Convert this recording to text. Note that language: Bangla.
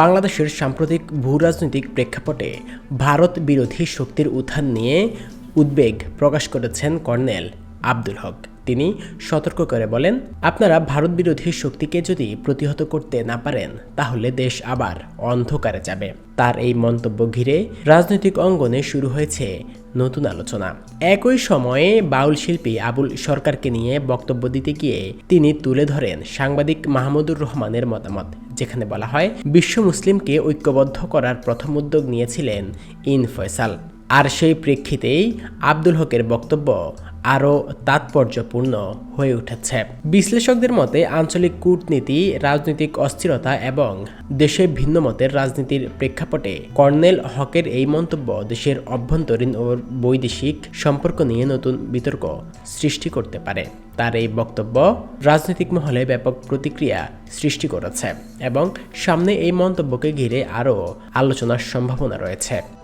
বাংলাদেশের সাম্প্রতিক ভূরাজনৈতিক প্রেক্ষাপটে ভারত বিরোধী শক্তির উত্থান নিয়ে উদ্বেগ প্রকাশ করেছেন কর্নেল আব্দুল হক। তিনি সতর্ক করে বলেন, আপনারা ভারত বিরোধী শক্তিকে যদি প্রতিহত করতে না পারেন, তাহলে দেশ আবার অন্ধকারে যাবে। তার এই মন্তব্য ঘিরে রাজনৈতিক অঙ্গনে শুরু হয়েছে নতুন আলোচনা। একই সময়ে বাউল শিল্পী আবুল সরকারকে নিয়ে বক্তব্য দিতে গিয়ে তিনি তুলে ধরেন সাংবাদিক মাহমুদুর রহমানের মতামত, যেখানে বলা হয়, বিশ্ব মুসলিমকে ঐক্যবদ্ধ করার প্রথম উদ্যোগ নিয়েছিলেন ইন ফয়সাল আর সেই প্রেক্ষিতেই আব্দুল হকের বক্তব্য আরও তাৎপর্যপূর্ণ হয়ে উঠেছে। বিশ্লেষকদের মতে, আঞ্চলিক কূটনীতি, রাজনৈতিক অস্থিরতা এবং দেশে ভিন্ন মতের রাজনীতির প্রেক্ষাপটে কর্নেল হকের এই মন্তব্য দেশের অভ্যন্তরীণ ও বৈদেশিক সম্পর্ক নিয়ে নতুন বিতর্ক সৃষ্টি করতে পারে। তার এই বক্তব্য রাজনৈতিক মহলে ব্যাপক প্রতিক্রিয়া সৃষ্টি করেছে এবং সামনে এই মন্তব্যকে ঘিরে আরও আলোচনার সম্ভাবনা রয়েছে।